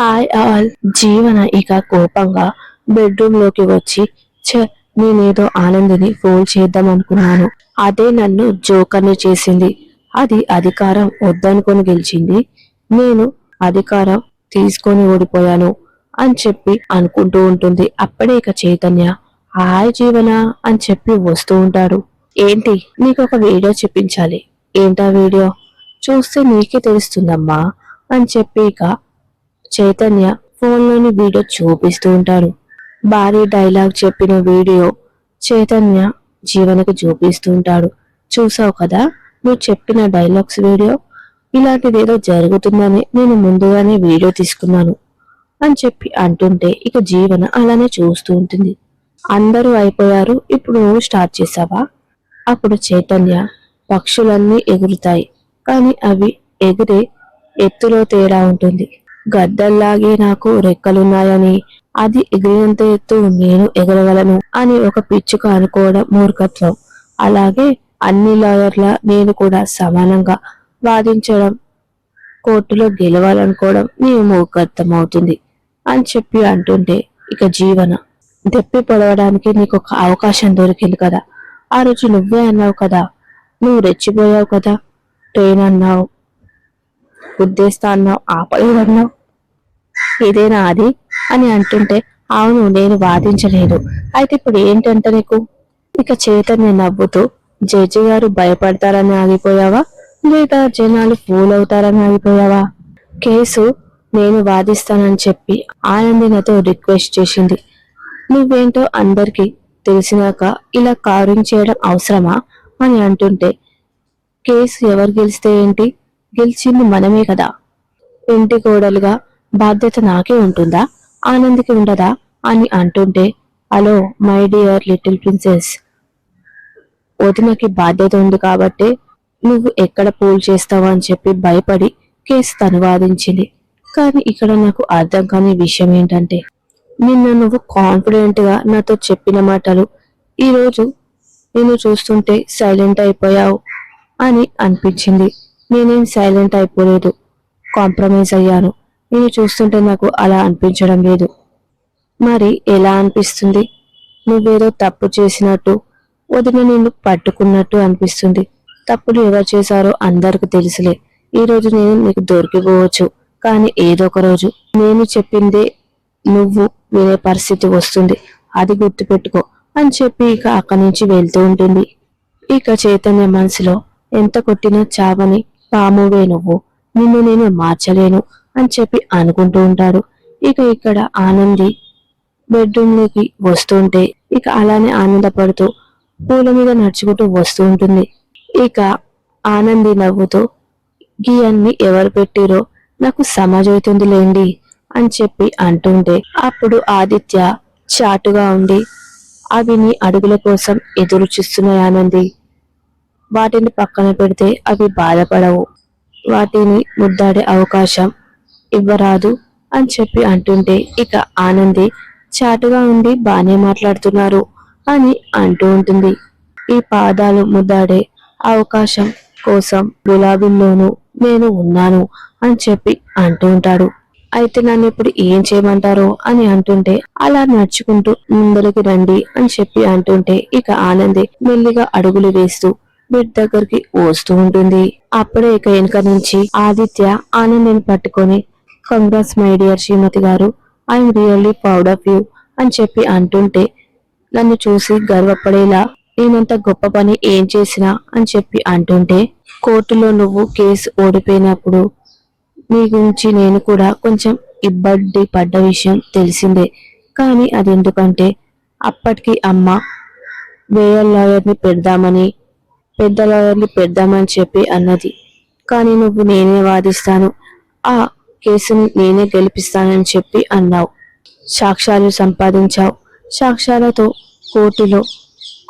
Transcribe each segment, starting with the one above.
Hi all జీవన ఇక కోపంగా బెడ్రూమ్లోకి వచ్చి ఛ నేనేదో ఆనందిని ఫోన్ చేద్దాం అనుకున్నాను. అదే నన్ను జోకర్ని చేసింది. అది అధికారం వద్దనుకొని గెలిచింది. నేను అధికారం తీసుకొని ఓడిపోయాను అని చెప్పి అనుకుంటూ ఉంటుంది అప్పుడే ఇక చైతన్య. హాయ్ జీవన అని చెప్పి వస్తూ ఉంటాడు. ఏంటి? నీకు ఒక వీడియో చూపించాలి. ఏంటా వీడియో? చూస్తే నీకే తెలుస్తుందమ్మా అని చెప్పి ఇక చైతన్య ఫోన్లోని వీడియో చూపిస్తూ ఉంటాడు భారీ డైలాగ్ చెప్పిన వీడియో చైతన్య జీవనకు చూపిస్తూ ఉంటాడు. చూసావు కదా నువ్వు చెప్పిన డైలాగ్స్ వీడియో? ఇలాంటిదేదో జరుగుతుందని నేను ముందుగానే వీడియో తీసుకున్నాను అని చెప్పి అంటుంటే ఇక జీవన అలానే చూస్తూ ఉంటుంది. అందరూ అయిపోయారు ఇప్పుడు నువ్వు స్టార్ట్ చేసావా? అప్పుడు చైతన్య పక్షులన్నీ ఎగురుతాయి కానీ అవి ఎగిరే ఎత్తులో తేడా ఉంటుంది. గద్దల్లాగే నాకు రెక్కలున్నాయని అది ఎగిరినంత ఎత్తు నేను ఎగరగలను అని ఒక పిచ్చుక అనుకోవడం మూర్ఖత్వం. అలాగే అన్ని లాయర్ల నేను కూడా సమానంగా వాదించడం కోర్టులో గెలవాలనుకోవడం నీ మూర్ఖత్వం అవుతుంది అని చెప్పి అంటుంటే ఇక జీవన. దెప్పి పొడవడానికి నీకు ఒక అవకాశం దొరికింది కదా. ఆ రోజు నువ్వే అన్నావు కదా నువ్వు రెచ్చిపోయావు కదా ట్రైన్ అన్నావు. ఉద్దేశం అన్నావు ఆపలేదన్నావు ఇదేనా అది? అని అంటుంటే అవును నేను వాదించలేదు. అయితే ఇప్పుడు ఏంటంటే నీకు? ఇక చైతన్య నవ్వుతూ జడ్జి గారు భయపడతారని ఆగిపోయావా? లేదా జనాలు ఫూల్ అవుతారని ఆగిపోయావా? కేసు నేను వాదిస్తానని చెప్పి ఆనంది నాతో రిక్వెస్ట్ చేసింది. నువ్వేంటో అందరికీ తెలిసినాక ఇలా కారింగ్ చేయడం అవసరమా? అని అంటుంటే కేసు ఎవరు గెలిస్తే ఏంటి? గెలిచింది మనమే కదా. ఇంటి కోడలుగా బాధ్యత నాకే ఉంటుందా? ఆనందికి ఉండదా? అని అంటుంటే hello my dear little princess వదినకి బాధ్యత ఉంది కాబట్టి నువ్వు ఎక్కడ పూల్ చేస్తావు అని చెప్పి భయపడి కేసు తను వాదించింది. కానీ ఇక్కడ నాకు అర్థం కాని విషయం ఏంటంటే నిన్న నువ్వు కాన్ఫిడెంట్గా నాతో చెప్పిన మాటలు ఈరోజు నేను చూస్తుంటే సైలెంట్ అయిపోయావు అని అనిపించింది. నేనేం సైలెంట్ అయిపోలేదు. కాంప్రమైజ్ అయ్యాను. నేను చూస్తుంటే నాకు అలా అనిపించడం లేదు. మరి ఎలా అనిపిస్తుంది? నువ్వేదో తప్పు చేసినట్టు వదిన నిన్ను పట్టుకున్నట్టు అనిపిస్తుంది. తప్పులు ఎవరు చేశారో అందరికి తెలుసులే. ఈ రోజు నేను నీకు దొరికిపోవచ్చు. కానీ ఏదో ఒక రోజు. నేను చెప్పిందే నువ్వు వినే పరిస్థితి వస్తుంది. అది గుర్తుపెట్టుకో అని చెప్పి ఇక అక్కడి నుంచి వెళ్తూ ఉంటుంది. ఇక చైతన్య మనసులో ఎంత కొట్టినా చావని పామువే నువ్వు. నిన్ను నేను మార్చలేను అని చెప్పి అనుకుంటూ ఉంటాడు. ఇక ఇక్కడ ఆనంది బెడ్రూమ్లోకి వస్తుంటే ఇక అలానే ఆనందపడుతూ పూల మీద నడుచుకుంటూ వస్తూ ఉంటుంది. ఇక ఆనంది నవ్వుతూ గీ ఎవరు పెట్టిరో? నాకు సమాజవుతుంది లేండి అని చెప్పి అంటుంటే అప్పుడు ఆదిత్య చాటుగా ఉండి అవి నీ అడుగుల కోసం ఎదురు చూస్తున్నాయి ఆనంది. వాటిని పక్కన పెడితే అవి బాధపడవు. వాటిని ముద్దాడే అవకాశం ఇవ్వరాదు అని చెప్పి అంటుంటే ఇక ఆనంది చాటుగా ఉండి బానే మాట్లాడుతున్నారు అని అంటూ ఉంటుంది. ఈ పాదాలు ముద్దాడే అవకాశం కోసం గులాబీల్లోనూ నేను ఉన్నాను అని చెప్పి అంటూ ఉంటాడు. అయితే నన్ను ఇప్పుడు ఏం చేయమంటారో అని అంటుంటే అలా నడుచుకుంటూ ముందరికి రండి అని చెప్పి అంటుంటే ఇక ఆనంది మెల్లిగా అడుగులు వేస్తూ బెడ్ దగ్గరికి వస్తూ ఉంటుంది. అప్పుడే ఇక వెనుక నుంచి ఆదిత్య ఆనందిని పట్టుకొని కంగ్రాస్ మై డియర్ శ్రీమతి గారు. I'm really proud of you అని చెప్పి అంటుంటే నన్ను చూసి గర్వపడేలా నేనంత గొప్ప పని ఏం చేసినా అని చెప్పి అంటుంటే కోర్టులో నువ్వు కేసు ఓడిపోయినప్పుడు నీ గురించి నేను కూడా కొంచెం ఇబ్బంది పడ్డ విషయం తెలిసిందే. కానీ అది ఎందుకంటే అప్పటికి అమ్మ వేయ లాయర్ని పెడదామని పెద్ద పెద్దామని చెప్పి అన్నది. కానీ నువ్వు నేనే వాదిస్తాను. ఆ కేసుని నేనే గెలిపిస్తానని చెప్పి అన్నావు. సాక్ష్యాలు సంపాదించావు. సాక్ష్యాలతో కోర్టులో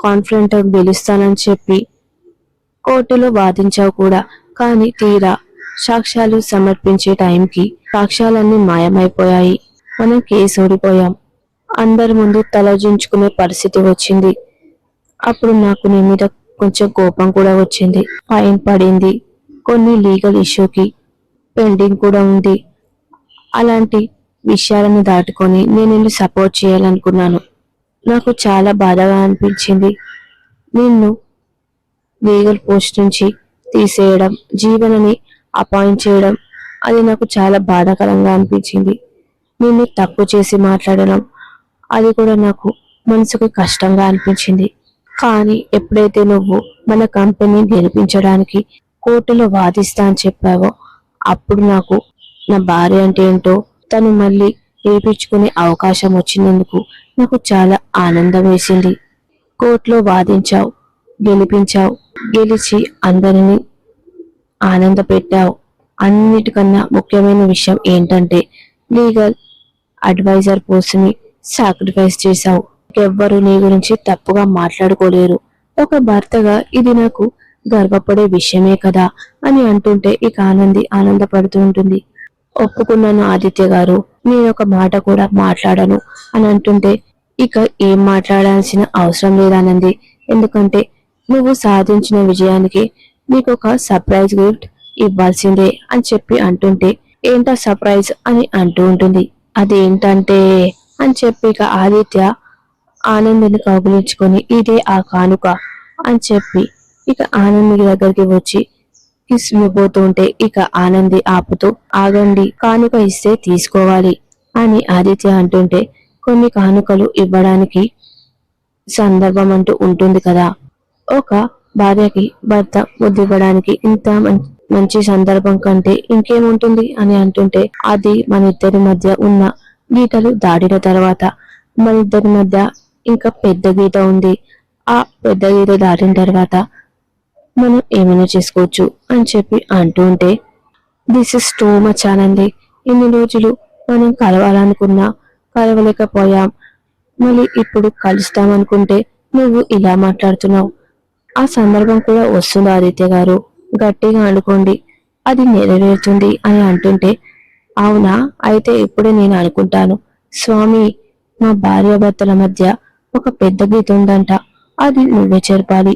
కాన్ఫిడెంట్ గెలుస్తానని చెప్పి కోర్టులో వాదించావు కూడా. కానీ తీరా సాక్ష్యాలు సమర్పించే టైంకి సాక్ష్యాలన్నీ మాయమైపోయాయి. మనం కేసు ఓడిపోయాం. అందరి ముందు తలజించుకునే పరిస్థితి వచ్చింది. అప్పుడు నాకు నీ మీద కొంచెం కోపం కూడా వచ్చింది. ఫైన్ పడింది. కొన్ని లీగల్ ఇష్యూకి పెండింగ్ కూడా ఉంది. అలాంటి విషయాలను దాటుకొని నేను నిన్ను సపోర్ట్ చేయాలనుకున్నాను. నాకు చాలా బాధగా అనిపించింది. నిన్ను లీగల్ పోస్ట్ నుంచి తీసేయడం జీవనని అపాయింట్ చేయడం అది నాకు చాలా బాధాకరంగా అనిపించింది. నిన్ను తప్పు చేసి మాట్లాడడం అది కూడా నాకు మనసుకు కష్టంగా అనిపించింది. కానీ ఎప్పుడైతే నువ్వు మన కంపెనీ గెలిపించడానికి కోర్టులో వాదిస్తా అని చెప్పావో అప్పుడు నాకు నా భార్య అంటే ఏంటో తను మళ్ళీ వేపించుకునే అవకాశం వచ్చినందుకు నాకు చాలా ఆనందం వేసింది. కోర్టులో వాదించావు గెలిపించావు గెలిచి అందరినీ ఆనంద పెట్టావు అన్నిటికన్నా ముఖ్యమైన విషయం ఏంటంటే లీగల్ అడ్వైజర్ పోస్ట్ని సాక్రిఫైస్ చేశావు. ఎవ్వరు నీ గురించి తప్పుగా మాట్లాడుకోలేరు. ఒక భర్తగా ఇది నాకు గర్వపడే విషయమే కదా అని అంటుంటే ఇక ఆనంది ఆనందపడుతూ ఉంటుంది. ఒప్పుకున్నాను ఆదిత్య గారు నేను ఒక మాట కూడా మాట్లాడను అని అంటుంటే ఇక ఏం మాట్లాడాల్సిన అవసరం లేదానంది. ఎందుకంటే నువ్వు సాధించిన విజయానికి నీకు ఒక సర్ప్రైజ్ గిఫ్ట్ ఇవ్వాల్సిందే అని చెప్పి అంటుంటే ఏంటా సర్ప్రైజ్ అని అంటూ ఉంటుంది. అదేంటంటే అని చెప్పి ఇక ఆదిత్య ఆనందిని కౌగులించుకొని ఇదే ఆ కానుక అని చెప్పి ఇక ఆనంది దగ్గరికి వచ్చి కిస్ ఇవ్వబోతుంటే ఇక ఆనంది ఆపుతూ ఆగండి కానుక ఇస్తే తీసుకోవాలి అని ఆదిత్య అంటుంటే కొన్ని కానుకలు ఇవ్వడానికి సందర్భం అంటూ ఉంటుంది కదా. ఒక భార్యకి భర్త ముద్దివ్వడానికి ఇంత మంచి సందర్భం కంటే ఇంకేముంటుంది? అని అంటుంటే అది మన ఇద్దరి మధ్య ఉన్న గీతలు దాడిన తర్వాత మన ఇద్దరి మధ్య ఇంకా పెద్ద గీత ఉంది. ఆ పెద్ద గీత దాటిన తర్వాత మనం ఏమైనా చేసుకోవచ్చు అని చెప్పి అంటూ ఉంటే this is too much Anandi ఇన్ని రోజులు మనం కలవాలనుకున్నా కలవలేకపోయాం. మళ్ళీ ఇప్పుడు కలుస్తామనుకుంటే నువ్వు ఇలా మాట్లాడుతున్నావు. ఆ సందర్భం కూడా వస్తుంది ఆదిత్య గారు. గట్టిగా అనుకోండి అది నెరవేరుతుంది అని అంటుంటే అవునా? అయితే ఇప్పుడే నేను అనుకుంటాను. స్వామి మా భార్యాభర్తల మధ్య ఒక పెద్ద గీత ఉందంట. అది నువ్వే చేర్పాలి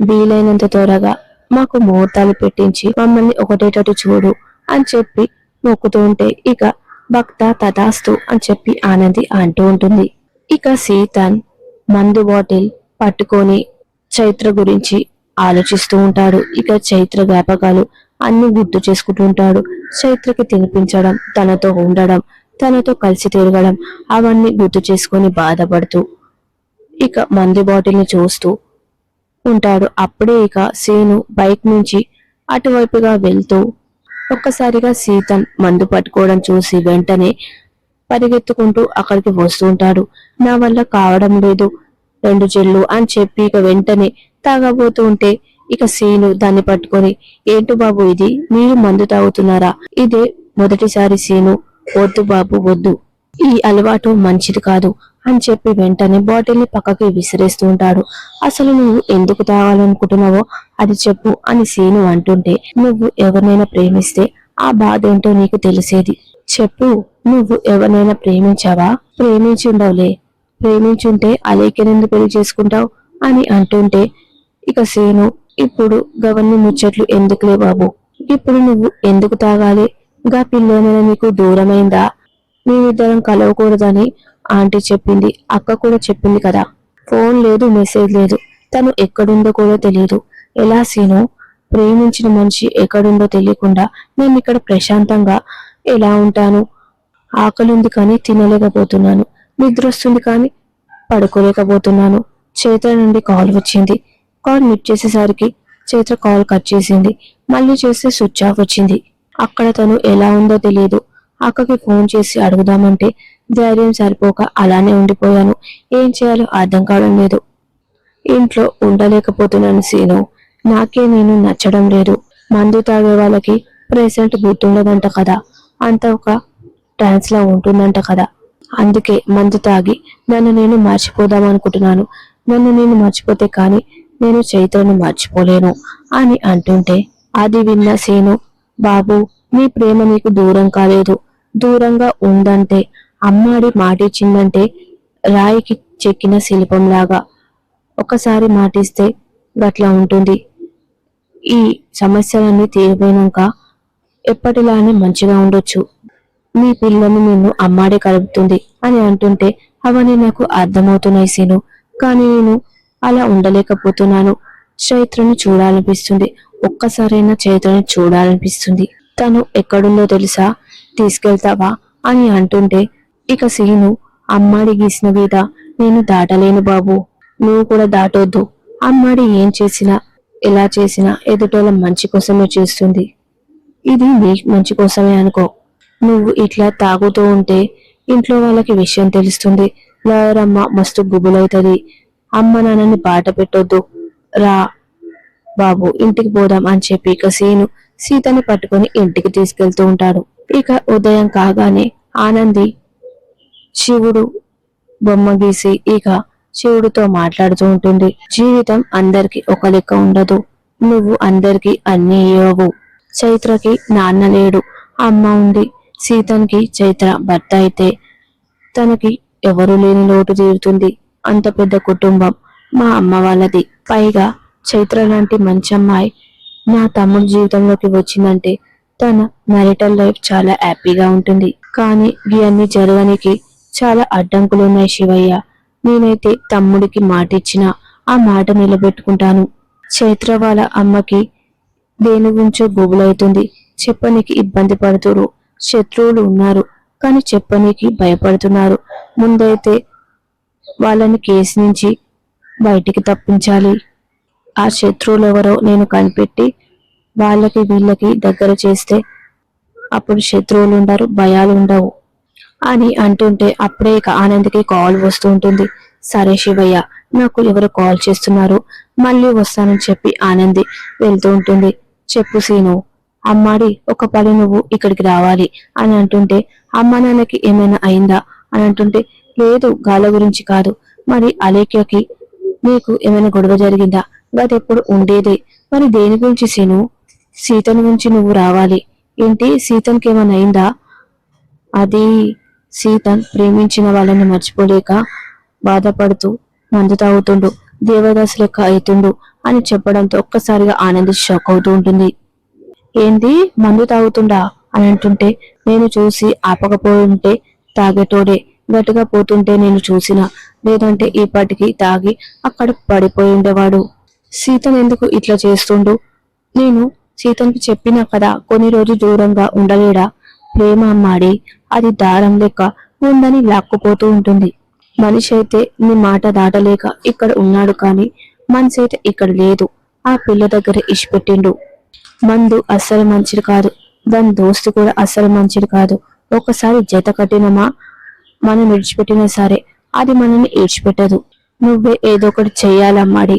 వీలైనంత త్వరగా మాకు ముహూర్తాలు పెట్టించి మమ్మల్ని ఒకటేటట్టు చూడు అని చెప్పి మొక్కుతూ ఉంటే ఇక భక్త తథాస్తు అని చెప్పి ఆనంది అంటూ ఉంటుంది. ఇక సీతన్ మందు బాటిల్ పట్టుకొని చైత్ర గురించి ఆలోచిస్తూ ఉంటాడు. ఇక చైత్ర జ్ఞాపకాలు అన్ని గుర్తు చేసుకుంటూ ఉంటాడు. చైత్రకి తినిపించడం తనతో ఉండడం తనతో కలిసి తిరగడం అవన్నీ గుర్తు చేసుకొని బాధపడుతూ ఇక మందు బాటిల్ని చూస్తూ ఉంటాడు. అప్పుడే ఇక సీను బైక్ నుంచి అటువైపుగా వెళ్తూ ఒక్కసారిగా సీతన్ మందు పట్టుకోవడం చూసి వెంటనే పరిగెత్తుకుంటూ అక్కడికి వస్తూ ఉంటాడు. నా వల్ల కావడం లేదు రెండు చెల్లు అని చెప్పి ఇక వెంటనే తాగబోతూ ఉంటే ఇక సీను దాన్ని పట్టుకొని ఏంటి బాబు ఇది? మీరు మందు తాగుతున్నారా? ఇదే మొదటిసారి సీను వద్దు బాబు వద్దు. ఈ అలవాటు మంచిది కాదు. అని చెప్పి వెంటనే బాటిల్ని పక్కకి విసిరేస్తూ ఉంటాడు. అసలు నువ్వు ఎందుకు తాగాలనుకుంటున్నావో అది చెప్పు అని సీను అంటుంటే నువ్వు ఎవరినైనా ప్రేమిస్తే ఆ బాధ ఏంటో నీకు తెలిసేది. చెప్పు నువ్వు ఎవరినైనా ప్రేమించావా? ప్రేమించి ఉండవులే. ప్రేమించుంటే అలేకెనెందుకు పెళ్ళి చేసుకుంటావు? అని అంటుంటే ఇక సీను ఇప్పుడు గవర్ని ముచ్చట్లు ఎందుకులే బాబు? ఇప్పుడు నువ్వు ఎందుకు తాగాలి? గా పిల్లేమైనా నీకు దూరమైందా? మేమిద్దరం కలవకూడదని ఆంటీ చెప్పింది అక్క కూడా చెప్పింది కదా. ఫోన్ లేదు మెసేజ్ లేదు. తను ఎక్కడుందో కూడా తెలియదు ఎలా సీను? ప్రేమించిన మనిషి ఎక్కడుందో తెలియకుండా నేను ఇక్కడ ప్రశాంతంగా ఎలా ఉంటాను? ఆకలి ఉంది కానీ తినలేకపోతున్నాను. నిద్ర వస్తుంది కానీ పడుకోలేకపోతున్నాను. చేతుల నుండి కాల్ వచ్చింది. కాల్ మిట్ చేసేసరికి చైత్ర కాల్ కట్ చేసింది. మళ్ళీ చేస్తే స్విచ్ ఆఫ్ వచ్చింది. అక్కడ తను ఎలా ఉందో తెలియదు అక్కకి ఫోన్ చేసి అడుగుదామంటే ధైర్యం సరిపోక అలానే ఉండిపోయాను. ఏం చేయాలో అర్థం కావడం లేదు. ఇంట్లో ఉండలేకపోతున్నాను సీను నాకే నేను నచ్చడం లేదు. మందు తాగే వాళ్ళకి ప్రెసెంట్ గుర్తుండదంట కదా. అంత ఒక ట్రాన్స్లా ఉంటుందంట కదా. అందుకే మందు తాగి నన్ను నేను మర్చిపోదాం అనుకుంటున్నాను. నన్ను నేను మర్చిపోతే కానీ నేను చైత్రను మర్చిపోలేను అని అంటుంటే అది విన్న సీను బాబు నీ ప్రేమ నీకు దూరం కాలేదు. దూరంగా ఉందంటే అమ్మాడి మాటిచ్చిందంటే రాయికి చెక్కిన శిల్పంలాగా. ఒకసారి మాటిస్తే గట్లా ఉంటుంది. ఈ సమస్యలన్నీ తీరిపోయినాక ఎప్పటిలానే మంచిగా ఉండొచ్చు. మీ పిల్లని నిన్ను అమ్మాడే కలుపుతుంది అని అంటుంటే అవన్నీ నాకు అర్థమవుతున్నాయి సీను కానీ నేను అలా ఉండలేకపోతున్నాను. చైత్రను చూడాలనిపిస్తుంది. ఒక్కసారైనా చైత్రను చూడాలనిపిస్తుంది. తను ఎక్కడుందో తెలుసా? తీసుకెళ్తావా అని అంటుంటే ఇక సీను అమ్మాడి గీసిన మీద నేను దాటలేను బాబు. నువ్వు కూడా దాటొద్దు. అమ్మాడి ఏం చేసినా ఎలా చేసినా ఎదుటోళ్ళ మంచి కోసమే చేస్తుంది. ఇది నీ మంచి కోసమే అనుకో. నువ్వు ఇట్లా తాగుతూ ఉంటే ఇంట్లో వాళ్ళకి విషయం తెలుస్తుంది. లాయరమ్మ మస్తు గుబులవుతుంది అమ్మ నాన్నని బాట పెట్టొద్దు. రా బాబు ఇంటికి పోదాం అని చెప్పి ఇక సీను సీతని పట్టుకొని ఇంటికి తీసుకెళ్తూ ఉంటాడు. ఇక ఉదయం కాగానే ఆనంది శివుడు బొమ్మ గీసి ఇక శివుడితో మాట్లాడుతూ ఉంటుంది. జీవితం అందరికి ఒక లెక్క ఉండదు. నువ్వు అందరికి అన్ని ఇవ్వవు. చైత్రకి నాన్న లేడు. అమ్మ ఉంది. సీతనికి చైత్ర భర్త అయితే తనకి ఎవరు లేని లోటు తీరుతుంది. అంత పెద్ద కుటుంబం మా అమ్మ వాళ్ళది. పైగా చైత్ర లాంటి మంచి అమ్మాయి నా తమ్ముడు జీవితంలోకి వచ్చిందంటే తన మ్యారిటల్ లైఫ్ చాలా హ్యాపీగా ఉంటుంది. కానీ ఇవన్నీ జరగనికి చాలా అడ్డంకులు ఉన్నాయి శివయ్య. నేనైతే తమ్ముడికి మాట ఇచ్చిన ఆ మాట నిలబెట్టుకుంటాను. చైత్ర వాళ్ళ అమ్మకి దేని గురించో గుబులవుతుంది చెప్పనీకి ఇబ్బంది పడుతురు. శత్రువులు ఉన్నారు. కానీ చెప్పనీకి భయపడుతున్నారు. ముందైతే వాళ్ళని కేసు నుంచి బయటికి తప్పించాలి. ఆ శత్రువులు ఎవరో నేను కనిపెట్టి వాళ్ళకి వీళ్ళకి దగ్గర చేస్తే అప్పుడు శత్రువులు ఉండరు భయాలు ఉండవు. అని అంటుంటే అప్పుడే ఇక ఆనంద్కి కాల్ వస్తూ ఉంటుంది. సరే శివయ్య నాకు ఎవరు కాల్ చేస్తున్నారు? మళ్ళీ వస్తానని చెప్పి ఆనంది వెళ్తూ ఉంటుంది. చెప్పు సీను అమ్మాడి ఒక పని నువ్వు ఇక్కడికి రావాలి అని అంటుంటే అమ్మ నాన్నకి ఏమైనా అయిందా? అని అంటుంటే లేదు గాల గురించి కాదు. మరి అలేఖ్యకి నీకు ఏమైనా గొడవ జరిగిందా? అది ఎప్పుడు ఉండేదే. మరి దేని గురించి సీను? సీతను నుంచి నువ్వు రావాలి. ఏంటి? సీతనికి ఏమైనా అయిందా? అది సీతన్ ప్రేమించిన వాళ్ళని మర్చిపోలేక బాధపడుతూ మందు తాగుతుండు దేవదాసు లెక్క అవుతుండు అని చెప్పడంతో ఒక్కసారిగా ఆనంది షాక్ అవుతూ ఉంటుంది. ఏంది? మందు తాగుతుండా? అని అంటుంటే నేను చూసి ఆపకపోతుంటే ఉంటే తాగేటోడే గట్టిగా పోతుంటే నేను చూసిన లేదంటే ఈ పాటికి తాగి అక్కడ పడిపోయి ఉండేవాడు సీతను ఎందుకు ఇట్లా చేస్తుండు? నేను సీతనికి చెప్పినా కదా కొన్ని రోజు దూరంగా ఉండలేడా? ప్రేమ అమ్మాడి అది దారం లెక్క ఉందని లాక్కుపోతూ ఉంటుంది. మనిషి అయితే నీ మాట దాటలేక ఇక్కడ ఉన్నాడు కానీ మనిషి అయితే ఇక్కడ లేదు. ఆ పిల్ల దగ్గర ఇచ్చిపెట్టిండు మందు అస్సలు మంచిది కాదు. దాని దోస్తు కూడా అస్సలు మంచిది కాదు. ఒకసారి జత కట్టినమా? మనం విడిచిపెట్టినా సరే అది మనల్ని ఈడ్చిపెట్టదు నువ్వే ఏదో ఒకటి చెయ్యాలమ్మాడి.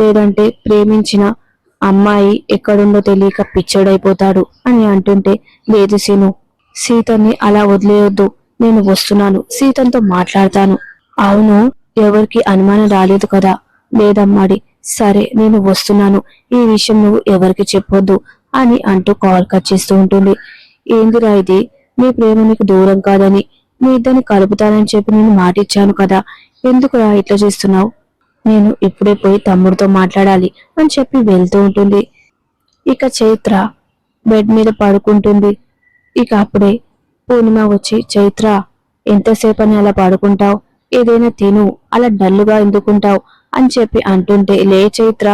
లేదంటే ప్రేమించిన అమ్మాయి ఎక్కడుందో తెలియక పిచ్చడైపోతాడు అని అంటుంటే లేదు సీను సీతని అలా వదిలేయొద్దు. నేను వస్తున్నాను. సీతంతో మాట్లాడతాను. అవును ఎవరికి అనుమానం రాలేదు కదా. లేదమ్మాడి సరే నేను వస్తున్నాను. ఈ విషయం నువ్వు ఎవరికి చెప్పొద్దు అని అంటూ కాల్ కట్ చేస్తూ ఉంటుంది. ఏందిరా ఇది? నీ ప్రేమ నీకు దూరం కాదని. మీ ఇద్దరిని కలుపుతానని చెప్పి నేను మాట ఇచ్చాను కదా. ఎందుకురా ఇట్లా చేస్తున్నావు? నేను ఇప్పుడే పోయి తమ్ముడితో మాట్లాడాలి అని చెప్పి వెళ్తూ ఉంటుంది. ఇక చైత్ర బెడ్ మీద పడుకుంటుంది. ఇక అప్పుడే పూర్ణిమ వచ్చి చైత్ర ఎంతసేపు అని అలా పడుకుంటావు? ఏదైనా తిను అలా డల్లుగా ఎందుకుంటావు? అని చెప్పి అంటుంటే లే చైత్ర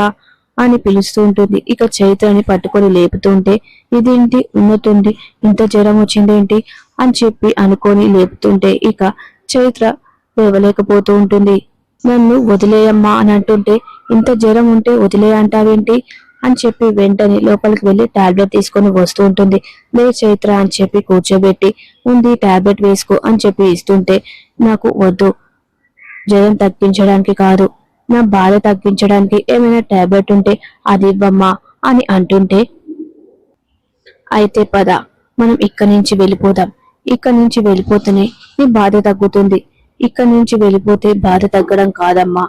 అని పిలుస్తూ ఉంటుంది. ఇక చైత్రని పట్టుకొని లేపుతుంటే ఇదేంటి? ఉన్నట్టుండి ఇంత జ్వరం వచ్చిందేంటి? అని చెప్పి అనుకొని లేపుతుంటే ఇక చైత్ర లేవలేకపోతూ ఉంటుంది. నన్ను వదిలేయమ్మా అని అంటుంటే ఇంత జ్వరం ఉంటే వదిలే అంటావేంటి? అని చెప్పి వెంటనే లోపలికి వెళ్ళి టాబ్లెట్ తీసుకొని వస్తూ ఉంటుంది. లే చైత్ర అని చెప్పి కూర్చోబెట్టి ఉంది టాబ్లెట్ వేసుకో అని చెప్పి ఇస్తుంటే నాకు వద్దు. జ్వరం తగ్గించడానికి కాదు. నా బాధ తగ్గించడానికి ఏమైనా టాబ్లెట్ ఉంటే అది ఇవ్వమ్మా అని అంటుంటే అయితే పద మనం ఇక్కడి నుంచి వెళ్ళిపోదాం. ఇక్కడి నుంచి వెళ్ళిపోతేనే నీ బాధ తగ్గుతుంది. ఇక్కడి నుంచి వెళ్ళిపోతే బాధ తగ్గడం కాదమ్మా.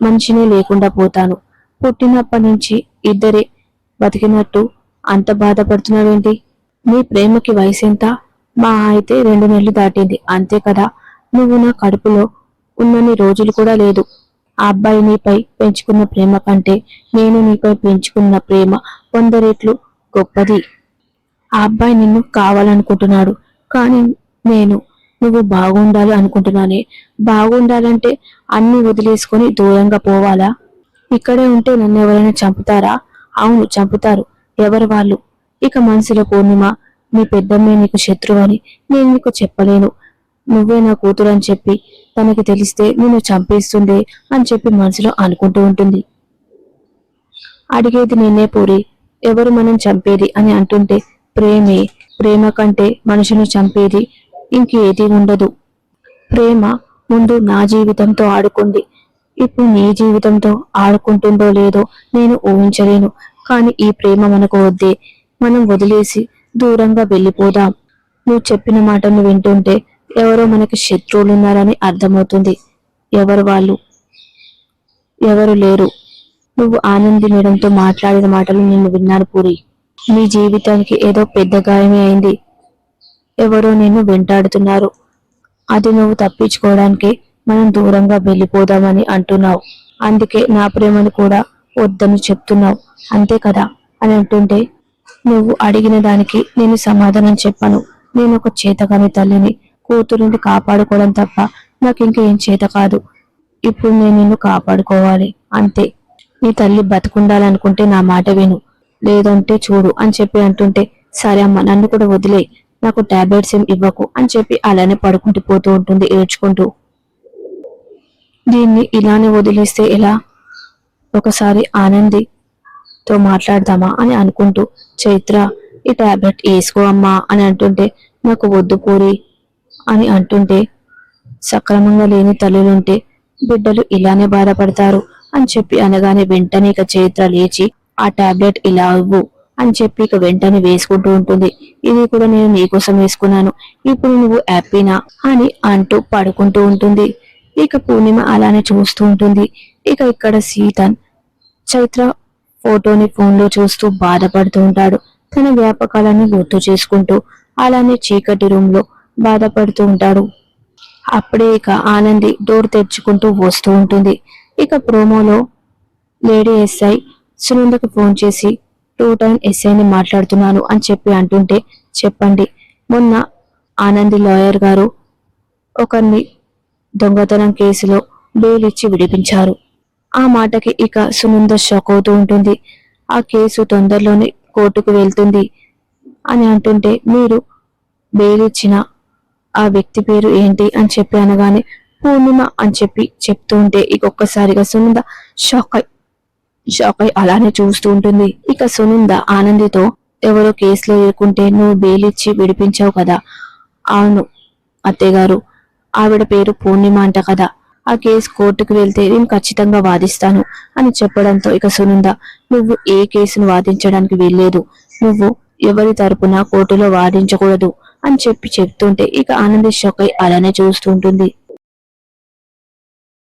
మనిషినే లేకుండా పోతాను. పుట్టినప్పటి నుంచి ఇద్దరే బతికినట్టు అంత బాధపడుతున్నావేంటి? నీ ప్రేమకి వయసు ఎంత? మా అయితే రెండు నెలలు దాటింది. అంతే కదా. నువ్వు నా కడుపులో ఉన్నన్ని రోజులు కూడా లేదు. ఆ అబ్బాయి నీపై పెంచుకున్న ప్రేమ కంటే నేను నీపై పెంచుకున్న ప్రేమ వంద రెట్లు గొప్పది. ఆ అబ్బాయి నిన్ను కావాలనుకుంటున్నాడు. కానీ నేను నువ్వు బాగుండాలి అనుకుంటున్నానే. బాగుండాలంటే అన్ని వదిలేసుకొని దూరంగా పోవాలా? ఇక్కడే ఉంటే నన్ను ఎవరైనా చంపుతారా? అవును చంపుతారు. ఎవరు వాళ్ళు? ఇక మనసులో పూర్ణిమ నీ పెద్దమ్మే నీకు శత్రువు అని నేను నీకు చెప్పలేను. నువ్వే నా కూతురు అని చెప్పి తనకి తెలిస్తే నిన్ను చంపేస్తుందే అని చెప్పి మనసులో అనుకుంటూ ఉంటుంది. అడిగేది నిన్నే పూరి. ఎవరు మనం చంపేది అని అంటుంటే ప్రేమే ప్రేమ కంటే మనుషుని చంపేది ఇంకేది ఉండదు. ప్రేమ ముందు నా జీవితంతో ఆడుకుంది. ఇప్పుడు నీ జీవితంతో ఆడుకుంటుందో లేదో నేను ఊహించలేను. కానీ ఈ ప్రేమ మనకు వద్దే. మనం వదిలేసి దూరంగా వెళ్ళిపోదాం. నువ్వు చెప్పిన మాటను వింటుంటే ఎవరో మనకి శత్రువులు ఉన్నారని అర్థమవుతుంది. ఎవరు వాళ్ళు? ఎవరు లేరు? నువ్వు ఆనంది మేడంతో మాట్లాడిన మాటలు నిన్ను విన్నాను పూరి. నీ జీవితానికి ఏదో పెద్ద గాయమే అయింది. ఎవరో నిన్ను వెంటాడుతున్నారు. అది నువ్వు తప్పించుకోవడానికి మనం దూరంగా వెళ్ళిపోదామని అంటున్నావు. అందుకే నా ప్రేమను కూడా వద్దని చెప్తున్నావు. అంతే కదా? అని అంటుంటే నువ్వు అడిగిన దానికి నేను సమాధానం చెప్పాను. నేను ఒక చేతగాని తల్లిని కూతురుని కాపాడుకోవడం తప్ప నాకు ఇంకా ఏం చేత కాదు. ఇప్పుడు నేను నిన్ను కాపాడుకోవాలి. అంతే. నీ తల్లి బతుకుండాలనుకుంటే నా మాట విను. లేదంటే చూడు అని చెప్పి అంటుంటే సరే అమ్మ నన్ను కూడా వదిలే నాకు టాబ్లెట్స్ ఏం ఇవ్వకు అని చెప్పి అలానే పడుకుంటూ పోతూ ఉంటుంది ఏడ్చుకుంటూ. దీన్ని ఇలానే వదిలేస్తే ఎలా? ఒకసారి ఆనందితో మాట్లాడదామా అని అనుకుంటూ చైత్ర ఈ టాబ్లెట్ వేసుకో అమ్మా అని అంటుంటే నాకు వద్దు పూరి అని అంటుంటే సక్రమంగా లేని తల్లులుంటే బిడ్డలు ఇలానే బాధపడతారు అని చెప్పి అనగానే వెంటనే ఇక చైత్ర లేచి ఆ టాబ్లెట్ ఇలా ఇవ్వు. అని చెప్పి ఇక వెంటనే వేసుకుంటూ ఉంటుంది. ఇది కూడా నేను నీకోసం వేసుకున్నాను. ఇప్పుడు నువ్వు హ్యాపీనా అని అంటూ పడుకుంటూ ఉంటుంది. ఇక పూర్ణిమ అలానే చూస్తూ ఉంటుంది. ఇక ఇక్కడ సీతన్ చైత్ర ఫోటోని ఫోన్లో చూస్తూ బాధపడుతూ ఉంటాడు. తన వ్యాపకాలను గుర్తు చేసుకుంటూ అలానే చీకటి రూమ్లో బాధపడుతూ ఉంటాడు. అప్పుడే ఇక ఆనంది డోర్ తెరుచుకుంటూ వస్తూ ఉంటుంది. ఇక ప్రోమోలో లేడీ ఎస్ఐ సునందకు ఫోన్ చేసి టూ టైం ఎస్ఐని మాట్లాడుతున్నాను అని చెప్పి అంటుంటే చెప్పండి. మొన్న ఆనంది లాయర్ గారు ఒకరిని దొంగతనం కేసులో బెయిల్ ఇచ్చి విడిపించారు. ఆ మాటకి ఇక సునంద షాక్ అవుతూ ఉంటుంది. ఆ కేసు తొందరలోనే కోర్టుకు వెళ్తుంది అని అంటుంటే మీరు బెయిల్ ఇచ్చిన ఆ వ్యక్తి పేరు ఏంటి అని చెప్పి అనగానే పూర్ణిమ అని చెప్పి చెప్తూ ఉంటే ఇక ఒక్కసారిగా సునంద షాక్ అయి షాక్ అయి అలానే చూస్తూ ఉంటుంది. ఇక సునంద ఆనందితో ఎవరో కేసులో ఇరుకుంటే నువ్వు బెయిల్ ఇచ్చి విడిపించావు కదా. అవును అత్తేగారు ఆవిడ పేరు పూర్ణిమ అంట కదా. ఆ కేసు కోర్టుకు వెళ్తే నేను ఖచ్చితంగా వాదిస్తాను అని చెప్పడంతో ఇక సునంద నువ్వు ఏ కేసును వాదించడానికి వీల్లేదు. నువ్వు ఎవరి తరపున కోర్టులో వాదించకూడదు అని చెప్పి చెప్తుంటే ఇక ఆనంది షాక్ అయి అలానే చూస్తుంటుంది